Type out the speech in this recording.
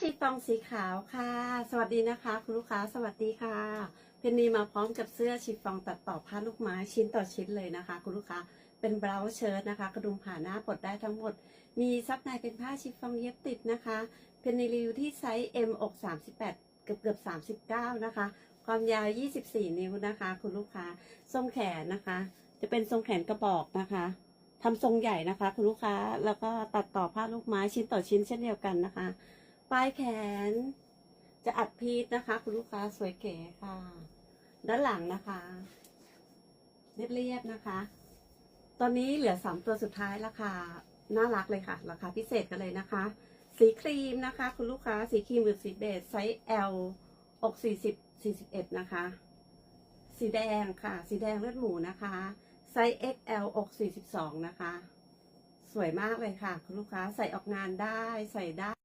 ชีฟองสีขาวค่ะ สวัสดีนะคะ คุณลูกค้าสวัสดีค่ะเพนนีมาพร้อมกับเสื้อชีฟองตัดต่อผ้าลูกไม้ชิ้นต่อชิ้นเลยนะคะ คุณลูกค้าเป็นเบราเชิ้ตนะคะ กระดุมผ่าหน้าปลดได้ทั้งหมด มีซับในเป็นผ้าชีฟองเย็บติดนะคะเป็นในรีวิวที่ไซส์ M อก38เกือบเกือบ39 นะคะ ความยาว 24 นิ้วนะคะ คุณลูกค้าทรงแขนนะคะ จะเป็นทรงแขนกระบอกนะคะทำทรงใหญ่นะคะ คุณลูกค้าแล้วก็ตัดต่อผ้าลูกไม้ชิ้นต่อชิ้นเช่นเดียวกันนะคะ ปลายแขน จะอัดพีทนะคะ คุณลูกค้าสวยเก๋ค่ะ ด้านหลังนะคะ เรียบๆนะคะ ตอนนี้เหลือสามตัวสุดท้ายราคาน่ารักเลยค่ะ ราคาพิเศษกันเลยนะคะ สีครีมนะคะ คุณลูกค้าสีครีมหรือสีเบจไซส์ L อก40 41 นะคะ สีแดงค่ะ สีแดงเลือดหมูนะคะ ไซส์ XL อก42 นะคะ สวยมากเลยค่ะ คุณลูกค้าใส่ออกงานได้ใส่ได้